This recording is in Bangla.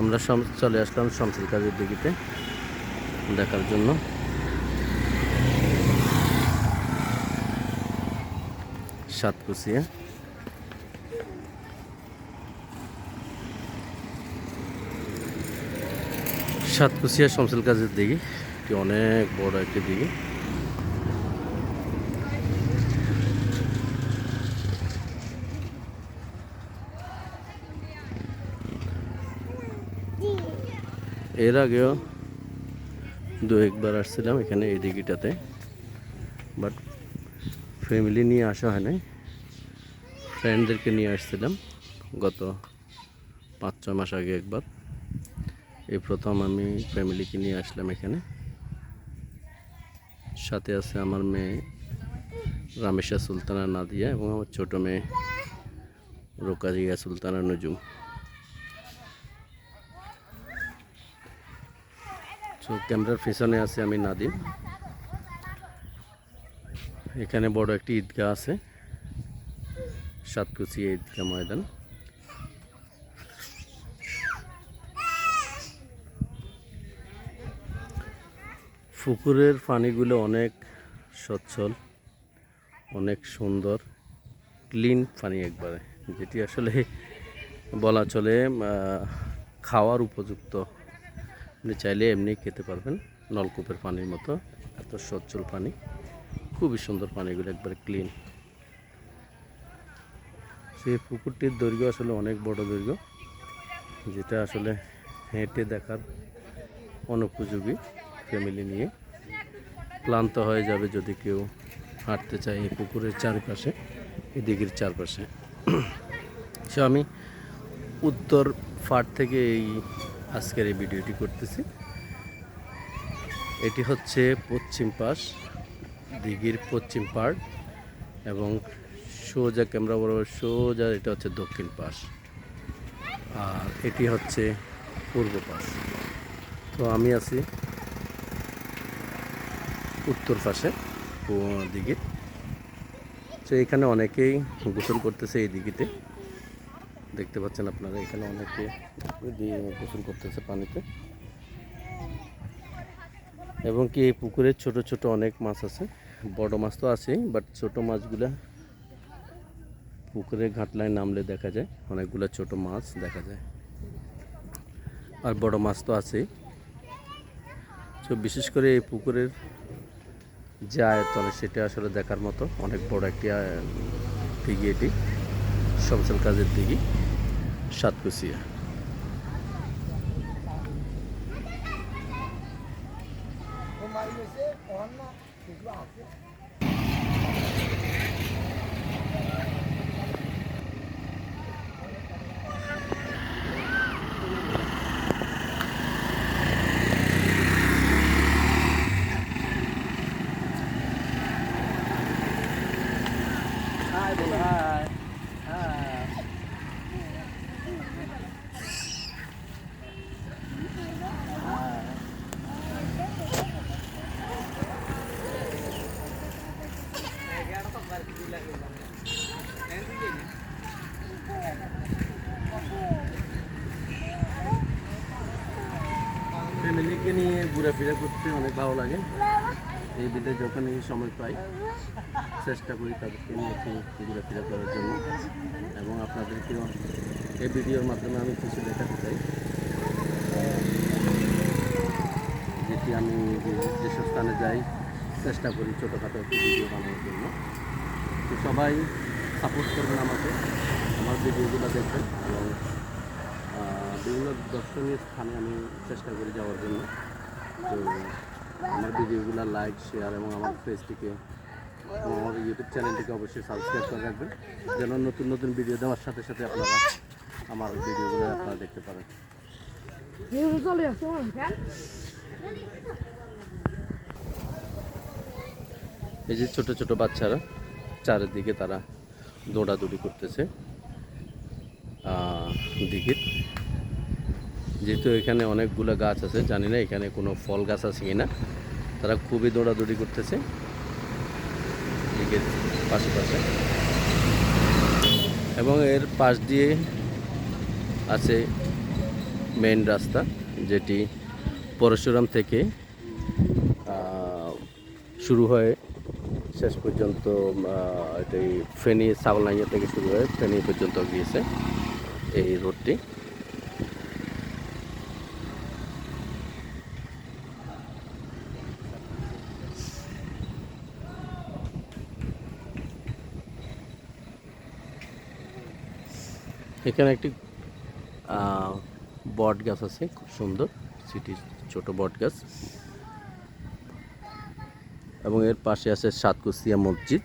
আমরা চলে আসলাম শামসুল কাজের দিঘিতে দেখার জন্য। সাতকুচিয়া সাতকুচিয়া শামসুল কাজের দিঘি। এটি অনেক বড় একটি দিঘি। এর আগেও দু একবার আসছিলাম এখানে এই দিঘিটাতে। বাট ফ্যামিলি নিয়ে আসা হয় নাই। ফ্রেন্ডদেরকে নিয়ে আসছিলাম গত পাঁচ ছ মাস আগে একবার। এই প্রথম আমি ফ্যামিলিকে নিয়ে আসলাম এখানে। সাথে আছে আমার মেয়ে রামেশা সুলতানা নাদিয়া এবং আমার ছোটো মেয়ে রোকাজিয়া সুলতানা নজুম। তো ক্যামেরার পেছনে আছে আমি নাদিম। এখানে বড় একটি ঈদগাহ আছে, সাতকুচি ঈদগাহ ময়দান। পুকুরের পানিগুলো অনেক সচ্ছল, অনেক সুন্দর, ক্লিন পানি একবারে, যেটি আসলে বলা চলে খাওয়ার উপযুক্ত। আপনি চাইলে এমনি খেতে পারবেন, নলকূপের পানির মতো, এত সচ্ছল পানি। খুবই সুন্দর পানিগুলো একবারে ক্লিন। সেই পুকুরটির দৈর্ঘ্য আসলে অনেক বড় দৈর্ঘ্য, যেটা আসলে হেঁটে দেখার অনুপযোগী। ফ্যামিলি নিয়ে ক্লান্ত হয়ে যাবে যদি কেউ হাঁটতে চায় এই পুকুরের চারপাশে, এই দিঘির চারপাশে। সো আমি উত্তর ফাট থেকে এই আজকের এই ভিডিওটি করতেছি। এটি হচ্ছে পশ্চিম পাশ, দিঘির পশ্চিম পাড় এবং সোজা ক্যামেরা বরাবর সোজা এটা হচ্ছে দক্ষিণ পাশ। আর এটি হচ্ছে পূর্ব পাশ। তো আমি আছি উত্তর পাশে দিকে। তো এখানে অনেকেই গোসল করতেছে এই দিঘিতে দেখতে পাচ্ছেন আপনারা, এখানে অনেকে গোসল করতেছে পানিতে। এবং কি এই পুকুরে ছোট ছোট অনেক মাছ আছে। বড় মাছ তো আছেই বাট ছোট মাছগুলা পুকুরে ঘাটলায় নামলে দেখা যায়। অনেকগুলো ছোট মাছ দেখা যায়। আর বড় মাছ তো আছেই। তো বিশেষ করে এই পুকুরের যে আয়তন সেটা আসলে দেখার মতো অনেক বড় একটি দিঘি এটি সমসল কাজের দিঘি সাতকুচিয়া Hi, ফ্যামিলিকে নিয়ে ঘোরাফেরা করতে অনেক ভালো লাগে। এই বিলে যখন এই সময় পাই, চেষ্টা করি তাদেরকে নিয়ে একটু ঘোরাফেরা করার জন্য। এবং আপনাদেরকেও এই ভিডিওর মাধ্যমে আমি কিছু দেখাতে চাই। যেটি আমি যেসব স্থানে যাই, চেষ্টা করি ছোটোখাটো একটি ভিডিও বানানোর জন্য। তো সবাই সাপোর্ট করবেন আমাকে। আমার ভিডিওগুলো দেখবেন। এবং বিভিন্ন দর্শনীয় স্থানে আমি চেষ্টা করি যাওয়ার জন্য। তো আমার ভিডিওগুলো লাইক শেয়ার এবং আমার পেজটিকে এবং আমার ইউটিউব চ্যানেলটিকে অবশ্যই সাবস্ক্রাইব করে রাখবেন। যেন নতুন নতুন ভিডিও দেওয়ার সাথে সাথে আপনারা আমার ভিডিওগুলো আপনারা দেখতে পারেন। এই যে ছোট ছোট বাচ্চারা, চারিদিকে তারা দৌড়াদৌড়ি করতেছে। দিঘির। যেহেতু এখানে অনেকগুলো গাছ আছে জানি না এখানে কোনো ফল গাছ আছে কিনা। তারা খুবই দৌড়াদৌড়ি করতেছে দিঘির পাশে এবং এর পাশ দিয়ে আছে মেইন রাস্তা যেটি পরশুরাম থেকে শুরু হয় শেষ পর্যন্ত আহ, এটি ফেনী সাবলাইয়া থেকে শুরু হয়ে ফেনী পর্যন্ত গিয়েছে। এই রোডটি। এখানে একটি বট গাছ আছে, খুব সুন্দর, সিটির ছোট বট গাছ। এবং এর পাশে আছে সাতকুসিয়া মসজিদ।